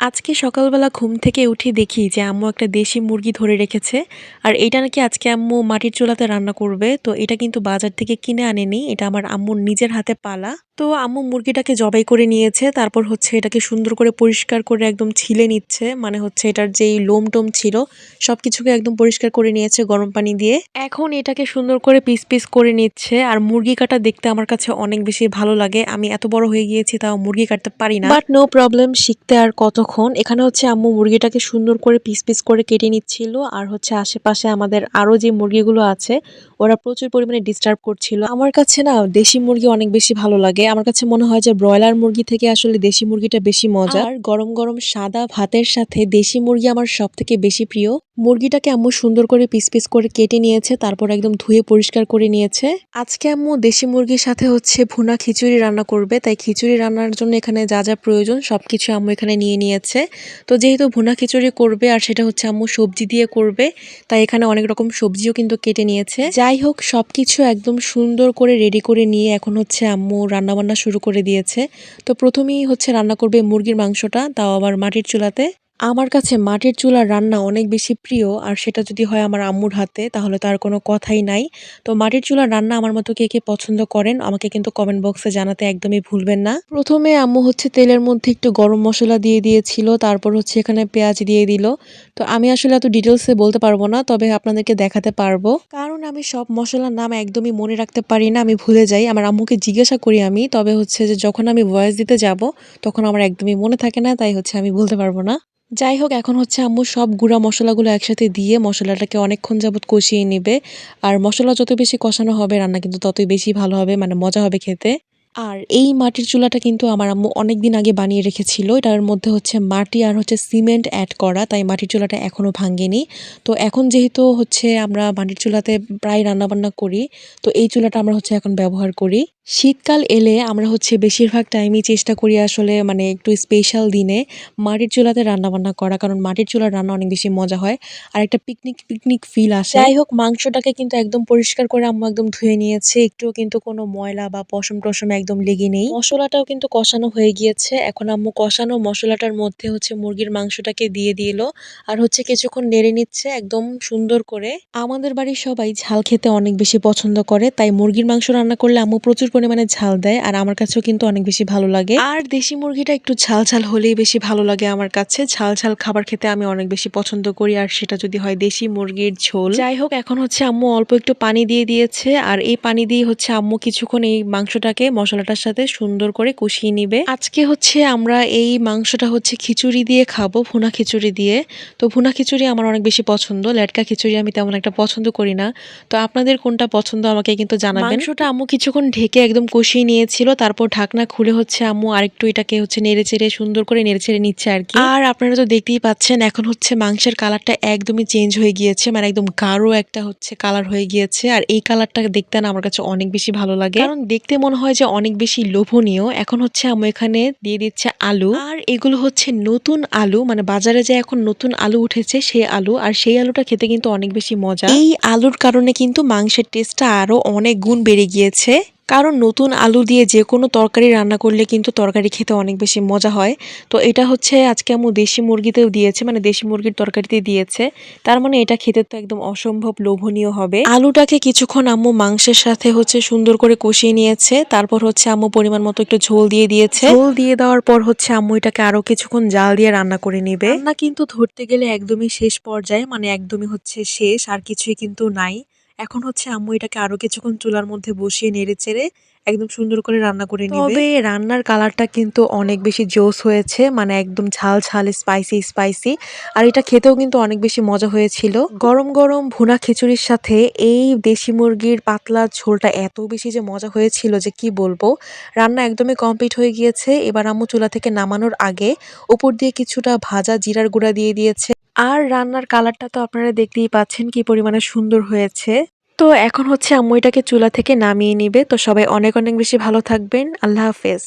আজকে সকালবেলা ঘুম থেকে উঠে দেখি যে আম্মু একটা দেশি মুরগি ধরে রেখেছে। আর এটা নাকি আজকে আম্মু মাটির চুলাতে রান্না করবে। তো এটা কিন্তু বাজার থেকে কিনে আনেনি। এটা আমার আম্মুর নিজের হাতে পালা। তো আম্মু মুরগিটাকে জবাই করে নিয়েছে। তারপর হচ্ছে এটাকে সুন্দর করে পরিষ্কার করে একদম ছিলে নিচ্ছে। মানে হচ্ছে এটার যেই লোম টোম ছিল, সবকিছুকে একদম পরিষ্কার করে নিয়েছে গরম পানি দিয়ে। এখন এটাকে সুন্দর করে পিস পিস করে নিচ্ছে। আর মুরগি কাটা দেখতে আমার কাছে অনেক বেশি ভালো লাগে। আমি এত বড় হয়ে গিয়েছি, তাও মুরগি কাটতে পারি না। বাট নো প্রবলেম, শিখতে আর কতক্ষণ এখানে হচ্ছে আম্মু মুরগিটাকে সুন্দর করে পিস পিস করে কেটে নিচ্ছিল। আর হচ্ছে আশেপাশে আমাদের আরও যে মুরগিগুলো আছে, ওরা প্রচুর পরিমাণে ডিস্টার্ব করছিল। আমার কাছে না দেশি মুরগি অনেক বেশি ভালো লাগে। আমার কাছে মনে হয় যে ব্রয়লার মুরগি থেকে আসলে দেশি মুরগিটা বেশি মজা আর গরম গরম সাদা ভাতের সাথে দেশি মুরগি আমার সব থেকে বেশি প্রিয়। মুরগিটাকে আম্মু সুন্দর করে পিস পিস করে কেটে নিয়েছে, তারপর একদম ধুয়ে পরিষ্কার করে নিয়েছে। আজকে আম্মু দেশি মুরগির সাথে হচ্ছে ভুনা খিচুড়ি রান্না করবে, তাই খিচুড়ি রান্নার জন্য এখানে যা যা প্রয়োজন সবকিছু আম্মু এখানে নিয়ে নিয়েছে। তো যেহেতু ভুনা খিচুড়ি করবে আর সেটা হচ্ছে আম্মু সবজি দিয়ে করবে, তাই এখানে অনেক রকম সবজিও কিন্তু কেটে নিয়েছে। যাই হোক, সবকিছু একদম সুন্দর করে রেডি করে নিয়ে এখন হচ্ছে আম্মু রান্নাবান্না শুরু করে দিয়েছে। তো প্রথমেই হচ্ছে রান্না করবে মুরগির মাংসটা, তাও আবার মাটির চুলাতে। আমার কাছে মাটির চুলার রান্না অনেক বেশি প্রিয়, আর সেটা যদি হয় আমার আম্মুর হাতে, তাহলে তার কোনো কথাই নাই। তো মাটির চুলার রান্না আমার মতো কে কে পছন্দ করেন, আমাকে কিন্তু কমেন্ট বক্সে জানাতে একদমই ভুলবেন না। প্রথমে আম্মু হচ্ছে তেলের মধ্যে একটু গরম মশলা দিয়ে দিয়েছিল, তারপর হচ্ছে এখানে পেঁয়াজ দিয়ে দিল। তো আমি আসলে এত ডিটেলসে বলতে পারব না, তবে আপনাদেরকে দেখাতে পারব। কারণ আমি সব মশলার নাম একদমই মনে রাখতে পারি না, আমি ভুলে যাই। আমার আম্মুকে জিজ্ঞাসা করি আমি, তবে হচ্ছে যে যখন আমি ভয়েস দিতে যাব, তখন আমার একদমই মনে থাকে না, তাই হচ্ছে আমি বলতে পারব না। যাই হোক, এখন হচ্ছে আম্মু সব গুঁড়া মশলাগুলো একসাথে দিয়ে মশলাটাকে অনেকক্ষণ যাবত কষিয়ে নেবে। আর মশলা যত বেশি কষানো হবে, রান্না কিন্তু ততই বেশি ভালো হবে মানে মজা হবে খেতে। আর এই মাটির চুলাটা কিন্তু আমার আম্মু অনেক দিন আগে বানিয়ে রেখেছিল। এটার মধ্যে হচ্ছে মাটি আর হচ্ছে সিমেন্ট অ্যাড করা, তাই মাটির চুলাটা এখনও ভাঙেনি। তো এখন যেহেতু হচ্ছে আমরা মাটির চুলাতে প্রায় রান্নাবান্না করি, তো এই চুলাটা আমরা হচ্ছে এখন ব্যবহার করি। শীতকাল এলে আমরা হচ্ছে বেশিরভাগ টাইমই চেষ্টা করি আসলে মানে একটু স্পেশাল দিনে মাটির চুলাতে রান্নাবান্না করা। কারণ মাটির চুলার রান্না অনেক বেশি মজা হয়। আর একটা পিকনিক পিকনিক ফিল আসে। যাই হোক, মাংসটাকে কিন্তু একদম পরিষ্কার করে আম্মু একদম ধুয়ে নিয়েছে। একটুও কিন্তু কোনো ময়লা বা পশম টসম একদম লেগে নেই। মশলাটাও কিন্তু কষানো হয়ে গিয়েছে। এখন আম্মু কষানো মশলাটার মধ্যে হচ্ছে মুরগির মাংসটাকে দিয়ে দিল। আর হচ্ছে কিছুক্ষণ নেড়ে নিচ্ছে একদম সুন্দর করে। আমাদের বাড়ির সবাই ঝাল খেতে অনেক বেশি পছন্দ করে। তাই মুরগির মাংস রান্না করলে আম্মু প্রচুর পরিমাণে ঝাল দেয় আর আমার কাছেও কিন্তু অনেক বেশি ভালো লাগে। আর দেশি মুরগিটা একটু ঝাল ঝাল হলেই বেশি ভালো লাগে আমার কাছে। ঝাল ঝাল খাবার খেতে আমি অনেক বেশি পছন্দ করি আর সেটা যদি হয় দেশি মুরগির ঝোল। যাই হোক, এখন হচ্ছে আম্মু অল্প একটু পানি দিয়ে দিয়েছে আর এই পানি দিয়ে হচ্ছে আম্মু কিছুক্ষণ এই মাংসটাকে মশলাটার সাথে সুন্দর করে কষিয়ে নিবে। আজকে হচ্ছে আমরা এই মাংসটা হচ্ছে খিচুড়ি দিয়ে খাব, ভুনা খিচুড়ি দিয়ে। তো ভুনা খিচুড়ি আমার অনেক বেশি পছন্দ লেটকা খিচুড়ি আমি তেমন একটা পছন্দ করি না। তো আপনাদের কোনটা পছন্দ আমাকে কিন্তু জানাবেন। মাংসটা আম্মু কিছুক্ষণ ঢেকে একদম কষিয়ে নিয়েছিল। তারপর ঢাকনা খুলে হচ্ছে, আম্মু, আরেকটু এটাকে হচ্ছে নেড়ে চেড়ে, সুন্দর করে নেড়ে চেড়ে নিচ্ছে আর কি আর আপনারা তো দেখতেই পাচ্ছেন, এখন হচ্ছে মাংসের কালারটা একদমই চেঞ্জ হয়ে গিয়েছে। মানে একদম গাঢ় একটা হচ্ছে কালার হয়ে গিয়েছে। আর এই কালারটা দেখতে না আমার কাছে অনেক বেশি ভালো লাগে। কারণ দেখতে মনে হয় যে অনেক বেশি লোভনীয়। এখন হচ্ছে আম্মু এখানে দিয়ে দিচ্ছে আলু। আর এগুলো হচ্ছে নতুন আলু। মানে বাজারে যে এখন নতুন আলু উঠেছে, সেই আলু। আর সেই আলুটা খেতে কিন্তু অনেক বেশি মজা। এই আলুর কারণে কিন্তু মাংসের টেস্টটা আরও অনেক গুণ বেড়ে গিয়েছে। কারণ নতুন আলু দিয়ে যে কোনো তরকারি রান্না করলে কিন্তু তরকারি খেতে অনেক বেশি মজা হয়। তো এটা হচ্ছে আজকে আম্মু দেশি মুরগিতেও দিয়েছে মানে দেশি মুরগির তরকারিতে দিয়েছে। তার মানে এটা খেতে তো একদম অসম্ভব লোভনীয় হবে। আলুটাকে কিছুক্ষণ আম্মু মাংসের সাথে হচ্ছে সুন্দর করে কষিয়ে নিয়েছে। তারপর হচ্ছে আম্মু পরিমাণ মতো একটু ঝোল দিয়ে দিয়েছে। ঝোল দিয়ে দেওয়ার পর হচ্ছে আম্মু এটাকে আরও কিছুক্ষণ জাল দিয়ে রান্না করে নেবে। রান্না কিন্তু ধরতে গেলে একদমই শেষ পর্যায়ে মানে একদমই হচ্ছে শেষ আর কিছুই কিন্তু নাই। এখন হচ্ছে আম্মু এটাকে আরও কিছুক্ষণ চুলার মধ্যে বসিয়ে নেড়ে চেড়ে একদম সুন্দর করে রান্না করে নিবে। তবে রান্নার কালারটা কিন্তু অনেক বেশি জোস হয়েছে মানে একদম ঝাল ঝাল স্পাইসি স্পাইসি আর এটা খেতেও কিন্তু অনেক বেশি মজা হয়েছিল। গরম গরম ভুনা খিচুড়ির সাথে এই দেশি মুরগির পাতলা ঝোলটা এত বেশি যে মজা হয়েছিল যে কি বলব। রান্না একদমই কমপ্লিট হয়ে গিয়েছে। এবার আম্মু চুলা থেকে নামানোর আগে উপর দিয়ে কিছুটা ভাজা জিরার গুঁড়া দিয়ে দিয়েছে। আর রান্নার কালারটা তো আপনারা দেখতেই পাচ্ছেন কি পরিমাণে সুন্দর হয়েছে। তো এখন হচ্ছে আম্মুইটাকে চুলা থেকে নামিয়ে নিবে। তো সবাই অনেক অনেক বেশি ভালো থাকবেন। আল্লাহ হাফেজ।